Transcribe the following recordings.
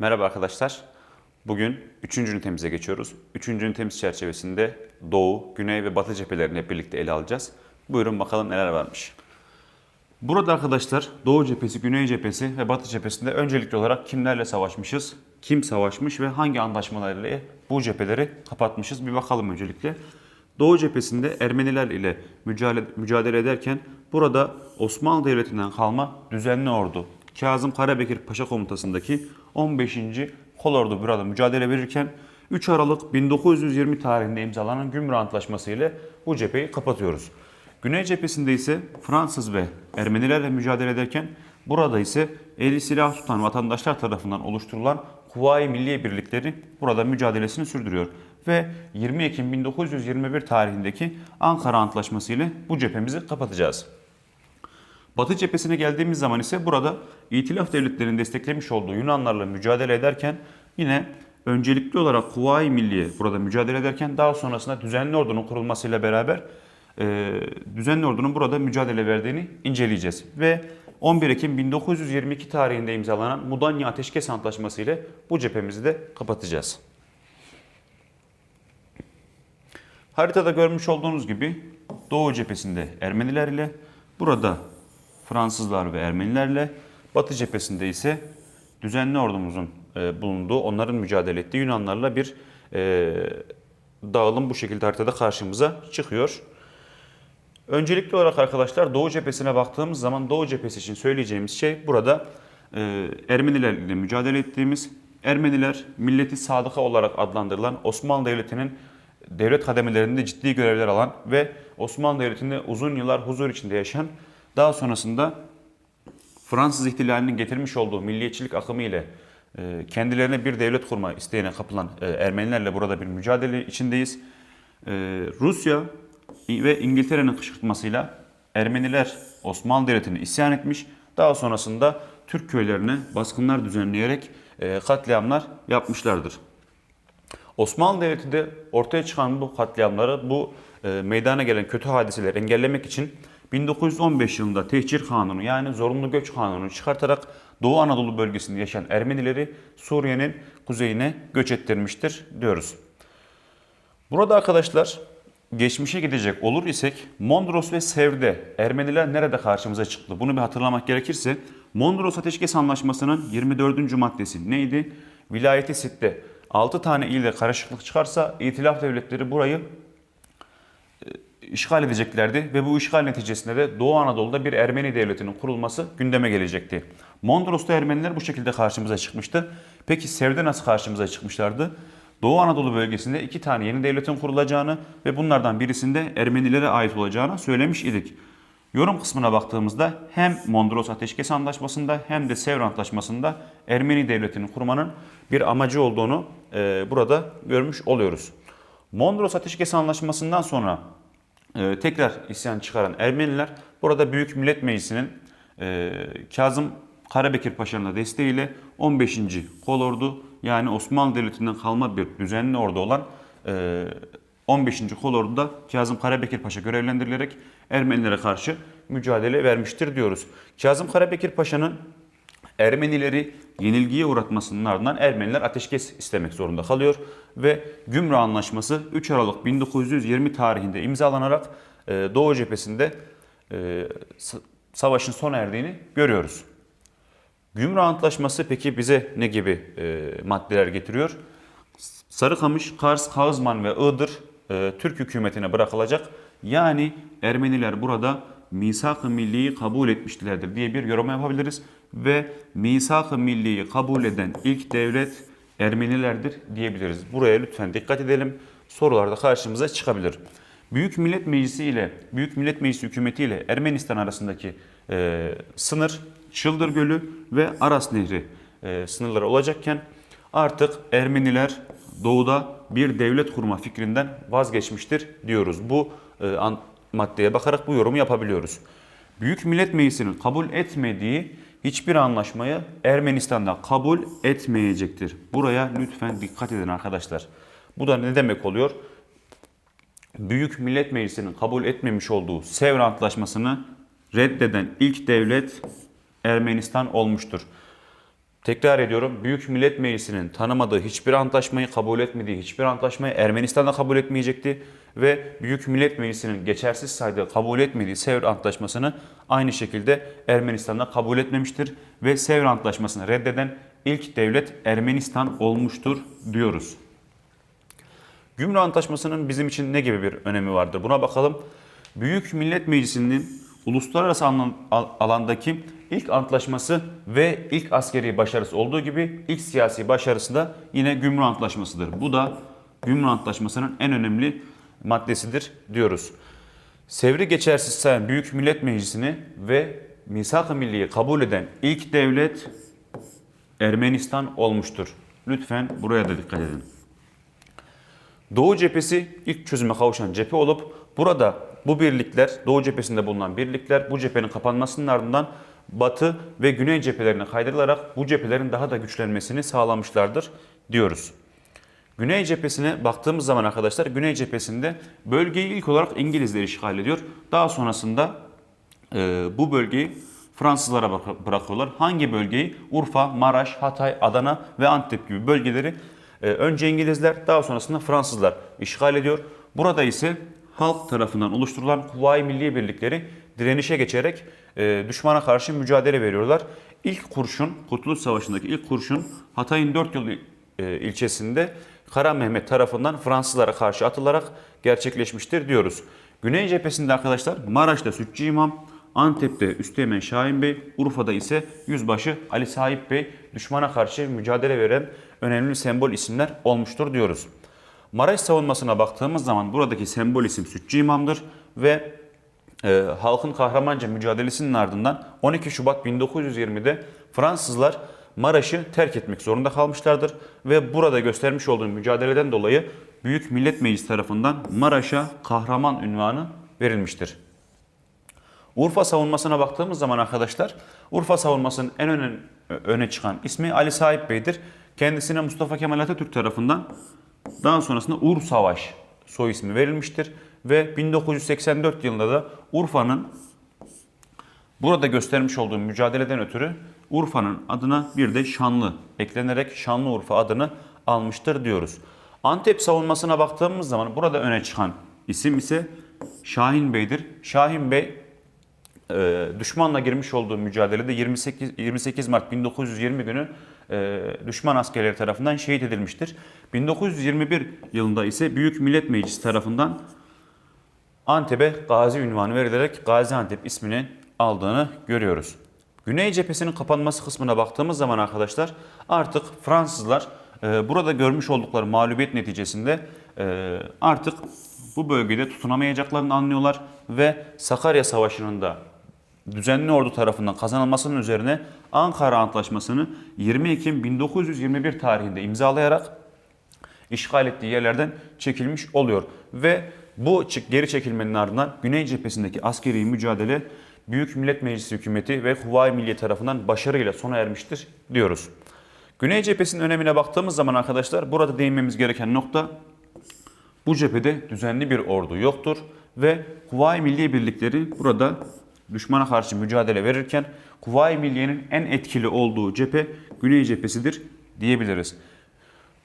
Merhaba arkadaşlar. Bugün 3. ünitemize geçiyoruz. 3. ünitemiz çerçevesinde Doğu, Güney ve Batı cephelerini hep birlikte ele alacağız. Buyurun bakalım neler varmış. Burada arkadaşlar Doğu cephesi, Güney cephesi ve Batı cephesinde öncelikli olarak kimlerle savaşmışız? Kim savaşmış ve hangi anlaşmalarla bu cepheleri kapatmışız? Bir bakalım öncelikle. Doğu cephesinde Ermeniler ile mücadele, mücadele ederken burada Osmanlı Devleti'nden kalma düzenli ordu Kazım Karabekir Paşa komutasındaki 15. Kolordu burada mücadele verirken 3 Aralık 1920 tarihinde imzalanan Gümrük Antlaşması ile bu cepheyi kapatıyoruz. Güney cephesinde ise Fransız ve Ermenilerle mücadele ederken burada ise eli silah tutan vatandaşlar tarafından oluşturulan Kuvayi Milliye Birlikleri burada mücadelesini sürdürüyor. Ve 20 Ekim 1921 tarihindeki Ankara Antlaşması ile bu cephemizi kapatacağız. Batı cephesine geldiğimiz zaman ise burada İtilaf devletlerinin desteklemiş olduğu Yunanlarla mücadele ederken yine öncelikli olarak Kuvayi Milliye burada mücadele ederken daha sonrasında düzenli ordunun kurulmasıyla beraber e, düzenli ordunun burada mücadele verdiğini inceleyeceğiz. Ve 11 Ekim 1922 tarihinde imzalanan Mudanya Ateşkes Antlaşması ile bu cephemizi de kapatacağız. Haritada görmüş olduğunuz gibi Doğu cephesinde Ermeniler ile burada Fransızlar ve Ermenilerle, Batı cephesinde ise düzenli ordumuzun e, bulunduğu, onların mücadele ettiği Yunanlarla bir e, dağılım bu şekilde haritada karşımıza çıkıyor. Öncelikli olarak arkadaşlar Doğu cephesine baktığımız zaman Doğu cephesi için söyleyeceğimiz şey burada e, Ermeniler ile mücadele ettiğimiz Ermeniler milleti sadıka olarak adlandırılan Osmanlı Devleti'nin devlet kademelerinde ciddi görevler alan ve Osmanlı Devleti'nde uzun yıllar huzur içinde yaşayan daha sonrasında Fransız ihtilalinin getirmiş olduğu milliyetçilik akımı ile e, kendilerine bir devlet kurma isteğine kapılan e, Ermenilerle burada bir mücadele içindeyiz. E, Rusya ve İngiltere'nin kışkırtmasıyla Ermeniler Osmanlı Devleti'ne isyan etmiş. Daha sonrasında Türk köylerine baskınlar düzenleyerek katliamlar yapmışlardır. Osmanlı Devleti de ortaya çıkan bu katliamları, bu meydana gelen kötü hadiseleri engellemek için 1915 yılında Tehcir Kanunu yani zorunlu göç kanunu çıkartarak Doğu Anadolu bölgesinde yaşayan Ermenileri Suriye'nin kuzeyine göç ettirmiştir diyoruz. Burada arkadaşlar geçmişe gidecek olur isek Mondros ve Sevr'de Ermeniler nerede karşımıza çıktı? Bunu bir hatırlamak gerekirse Mondros Ateşkes Anlaşması'nın 24. maddesi neydi? Vilayeti Sit'te 6 tane ilde karışıklık çıkarsa itilaf devletleri burayı işgal edeceklerdi ve bu işgal neticesinde de Doğu Anadolu'da bir Ermeni devletinin kurulması gündeme gelecekti. Mondros'ta Ermeniler bu şekilde karşımıza çıkmıştı. Peki Sev'de nasıl karşımıza çıkmışlardı? Doğu Anadolu bölgesinde iki tane yeni devletin kurulacağını ve bunlardan birisinde Ermenilere ait olacağını söylemiş idik. Yorum kısmına baktığımızda hem Mondros Ateşkes Antlaşması'nda hem de Sevr Antlaşması'nda Ermeni devletinin kurmanın bir amacı olduğunu e, burada görmüş oluyoruz. Mondros Ateşkes Antlaşması'ndan sonra e, tekrar isyan çıkaran Ermeniler burada Büyük Millet Meclisi'nin e, Kazım Karabekir Paşa'nın desteğiyle 15. Kolordu yani Osmanlı Devleti'nden kalma bir düzenli ordu olan e, 15. Kolordu'da Kazım Karabekir Paşa görevlendirilerek Ermenilere karşı mücadele vermiştir diyoruz. Kazım Karabekir Paşa'nın Ermenileri yenilgiye uğratmasının ardından Ermeniler ateşkes istemek zorunda kalıyor ve Gümrük Anlaşması 3 Aralık 1920 tarihinde imzalanarak e, Doğu cephesinde e, savaşın sona erdiğini görüyoruz. Gümrük Antlaşması peki bize ne gibi e, maddeler getiriyor? Sarıkamış, Kars, Kağızman ve Iğdır Türk hükümetine bırakılacak. Yani Ermeniler burada misak-ı milliyi kabul etmişlerdir diye bir yorum yapabiliriz. Ve misak-ı milliyi kabul eden ilk devlet Ermenilerdir diyebiliriz. Buraya lütfen dikkat edelim. Sorularda karşımıza çıkabilir. Büyük Millet Meclisi ile Büyük Millet Meclisi hükümeti ile Ermenistan arasındaki e, sınır Çıldır Gölü ve Aras Nehri e, sınırları olacakken artık Ermeniler doğuda bir devlet kurma fikrinden vazgeçmiştir diyoruz. Bu e, maddeye bakarak bu yorumu yapabiliyoruz. Büyük Millet Meclisi'nin kabul etmediği hiçbir anlaşmayı Ermenistan'da kabul etmeyecektir. Buraya lütfen dikkat edin arkadaşlar. Bu da ne demek oluyor? Büyük Millet Meclisi'nin kabul etmemiş olduğu Sevr Antlaşması'nı reddeden ilk devlet Ermenistan olmuştur. Tekrar ediyorum. Büyük Millet Meclisi'nin tanımadığı hiçbir antlaşmayı, kabul etmediği hiçbir antlaşmayı Ermenistan da kabul etmeyecekti. Ve Büyük Millet Meclisi'nin geçersiz saydığı, kabul etmediği Sevr Antlaşması'nı aynı şekilde Ermenistan da kabul etmemiştir. Ve Sevr Antlaşması'nı reddeden ilk devlet Ermenistan olmuştur diyoruz. Gümrük Antlaşması'nın bizim için ne gibi bir önemi vardır? Buna bakalım. Büyük Millet Meclisi'nin uluslararası alandaki ilk antlaşması ve ilk askeri başarısı olduğu gibi ilk siyasi başarısı da yine Gümrük Antlaşması'dır. Bu da Gümrük Antlaşması'nın en önemli maddesidir diyoruz. Sevri geçersiz sayan Büyük Millet Meclisi'ni ve Misak-ı Milli'yi kabul eden ilk devlet Ermenistan olmuştur. Lütfen buraya da dikkat edin. Doğu cephesi ilk çözüme kavuşan cephe olup burada bu birlikler, Doğu cephesinde bulunan birlikler bu cephenin kapanmasının ardından Batı ve Güney cephelerine kaydırılarak bu cephelerin daha da güçlenmesini sağlamışlardır diyoruz. Güney cephesine baktığımız zaman arkadaşlar Güney cephesinde bölgeyi ilk olarak İngilizler işgal ediyor. Daha sonrasında e, bu bölgeyi Fransızlara bırak- bırakıyorlar. Hangi bölgeyi? Urfa, Maraş, Hatay, Adana ve Antep gibi bölgeleri e, önce İngilizler daha sonrasında Fransızlar işgal ediyor. Burada ise halk tarafından oluşturulan Kuvayi Milli Birlikleri direnişe geçerek e, düşmana karşı mücadele veriyorlar. İlk kurşun, Kurtuluş Savaşı'ndaki ilk kurşun Hatay'ın 4 yıl e, ilçesinde Kara Mehmet tarafından Fransızlara karşı atılarak gerçekleşmiştir diyoruz. Güney cephesinde arkadaşlar Maraş'ta Sütçü İmam, Antep'te Üsteğmen Şahin Bey, Urfa'da ise Yüzbaşı Ali Sahip Bey düşmana karşı mücadele veren önemli sembol isimler olmuştur diyoruz. Maraş savunmasına baktığımız zaman buradaki sembol isim Sütçü İmam'dır ve e, halkın kahramanca mücadelesinin ardından 12 Şubat 1920'de Fransızlar Maraş'ı terk etmek zorunda kalmışlardır ve burada göstermiş olduğu mücadeleden dolayı Büyük Millet Meclisi tarafından Maraş'a kahraman ünvanı verilmiştir. Urfa savunmasına baktığımız zaman arkadaşlar, Urfa savunmasının en öne, öne çıkan ismi Ali Sahip Bey'dir. Kendisine Mustafa Kemal Atatürk tarafından daha sonrasında Ur Savaş soy ismi verilmiştir. Ve 1984 yılında da Urfa'nın burada göstermiş olduğu mücadeleden ötürü Urfa'nın adına bir de Şanlı eklenerek Şanlıurfa adını almıştır diyoruz. Antep savunmasına baktığımız zaman burada öne çıkan isim ise Şahin Bey'dir. Şahin Bey e, düşmanla girmiş olduğu mücadelede 28, 28 Mart 1920 günü e, düşman askerleri tarafından şehit edilmiştir. 1921 yılında ise Büyük Millet Meclisi tarafından Antep'e Gazi ünvanı verilerek Gaziantep ismini aldığını görüyoruz. Güney cephesinin kapanması kısmına baktığımız zaman arkadaşlar artık Fransızlar e, burada görmüş oldukları mağlubiyet neticesinde e, artık bu bölgede tutunamayacaklarını anlıyorlar ve Sakarya Savaşı'nın da düzenli ordu tarafından kazanılmasının üzerine Ankara Antlaşması'nı 20 Ekim 1921 tarihinde imzalayarak işgal ettiği yerlerden çekilmiş oluyor. Ve bu geri çekilmenin ardından Güney cephesindeki askeri mücadele Büyük Millet Meclisi hükümeti ve Huvayi Milliye tarafından başarıyla sona ermiştir diyoruz. Güney cephesinin önemine baktığımız zaman arkadaşlar burada değinmemiz gereken nokta bu cephede düzenli bir ordu yoktur ve Kuvayi Milliye Birlikleri burada düşmana karşı mücadele verirken Kuvayi Milliye'nin en etkili olduğu cephe Güney cephesidir diyebiliriz.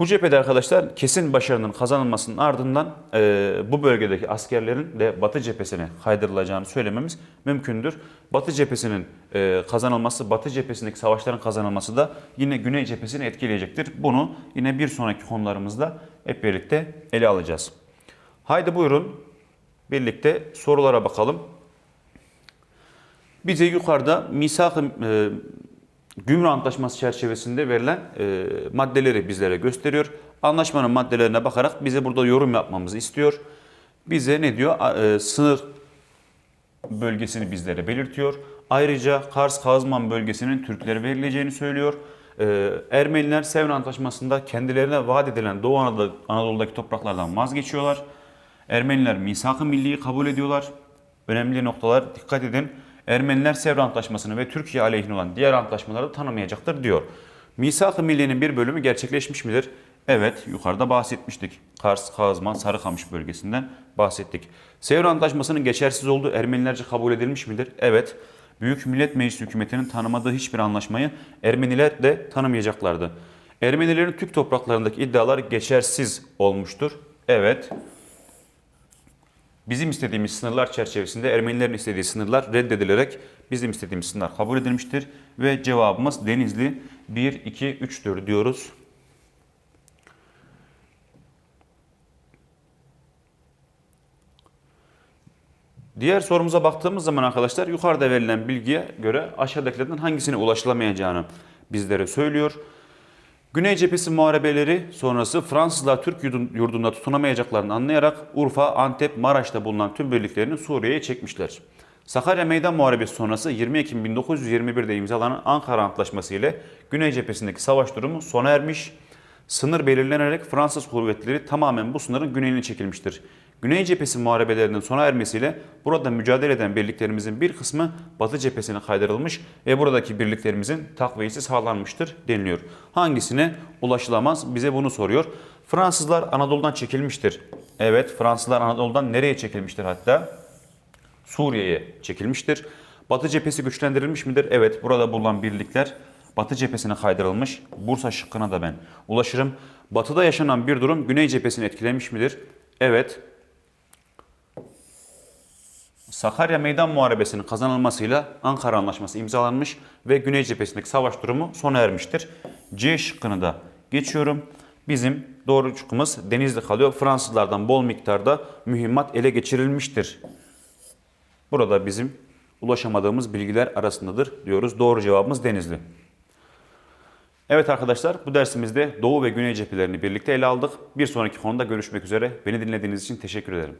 Bu cephede arkadaşlar kesin başarının kazanılmasının ardından e, bu bölgedeki askerlerin de Batı cephesine kaydırılacağını söylememiz mümkündür. Batı cephesinin e, kazanılması, Batı cephesindeki savaşların kazanılması da yine Güney cephesini etkileyecektir. Bunu yine bir sonraki konularımızda hep birlikte ele alacağız. Haydi buyurun birlikte sorulara bakalım. Bize yukarıda misak-ı e, Gümrük Antlaşması çerçevesinde verilen e, maddeleri bizlere gösteriyor. Anlaşmanın maddelerine bakarak bize burada yorum yapmamızı istiyor. Bize ne diyor? E, sınır bölgesini bizlere belirtiyor. Ayrıca Kars Kazman bölgesinin Türklere verileceğini söylüyor. E, Ermeniler Sevr Antlaşması'nda kendilerine vaat edilen Doğu Anadolu, Anadolu'daki topraklardan vazgeçiyorlar. Ermeniler misak-ı milliyi kabul ediyorlar. Önemli noktalar dikkat edin. Ermeniler Sevr Antlaşması'nı ve Türkiye aleyhine olan diğer antlaşmaları da tanımayacaktır diyor. Misak-ı Milliye'nin bir bölümü gerçekleşmiş midir? Evet, yukarıda bahsetmiştik. Kars, Kazman, Sarıkamış bölgesinden bahsettik. Sevr Antlaşması'nın geçersiz olduğu Ermenilerce kabul edilmiş midir? Evet. Büyük Millet Meclisi hükümetinin tanımadığı hiçbir anlaşmayı Ermeniler de tanımayacaklardı. Ermenilerin Türk topraklarındaki iddialar geçersiz olmuştur. Evet. Bizim istediğimiz sınırlar çerçevesinde Ermenilerin istediği sınırlar reddedilerek bizim istediğimiz sınırlar kabul edilmiştir. Ve cevabımız Denizli 1, 2, 3'tür diyoruz. Diğer sorumuza baktığımız zaman arkadaşlar yukarıda verilen bilgiye göre aşağıdakilerden hangisine ulaşılamayacağını bizlere söylüyor. Güney cephesi muharebeleri sonrası Fransızlar Türk yurdun- yurdunda tutunamayacaklarını anlayarak Urfa, Antep, Maraş'ta bulunan tüm birliklerini Suriye'ye çekmişler. Sakarya Meydan Muharebesi sonrası 20 Ekim 1921'de imzalanan Ankara Antlaşması ile Güney cephesindeki savaş durumu sona ermiş. Sınır belirlenerek Fransız kuvvetleri tamamen bu sınırın güneyine çekilmiştir. Güney cephesi muharebelerinin sona ermesiyle burada mücadele eden birliklerimizin bir kısmı Batı cephesine kaydırılmış ve buradaki birliklerimizin takviyesi sağlanmıştır deniliyor. Hangisine ulaşılamaz? Bize bunu soruyor. Fransızlar Anadolu'dan çekilmiştir. Evet Fransızlar Anadolu'dan nereye çekilmiştir hatta? Suriye'ye çekilmiştir. Batı cephesi güçlendirilmiş midir? Evet, burada bulunan birlikler Batı cephesine kaydırılmış. Bursa şıkkına da ben ulaşırım. Batıda yaşanan bir durum Güney cephesini etkilemiş midir? Evet. Sakarya Meydan Muharebesi'nin kazanılmasıyla Ankara Anlaşması imzalanmış ve Güney cephesindeki savaş durumu sona ermiştir. C şıkkını da geçiyorum. Bizim doğru şıkkımız Denizli kalıyor. Fransızlardan bol miktarda mühimmat ele geçirilmiştir. Burada bizim ulaşamadığımız bilgiler arasındadır diyoruz. Doğru cevabımız Denizli. Evet arkadaşlar bu dersimizde Doğu ve Güney cephelerini birlikte ele aldık. Bir sonraki konuda görüşmek üzere. Beni dinlediğiniz için teşekkür ederim.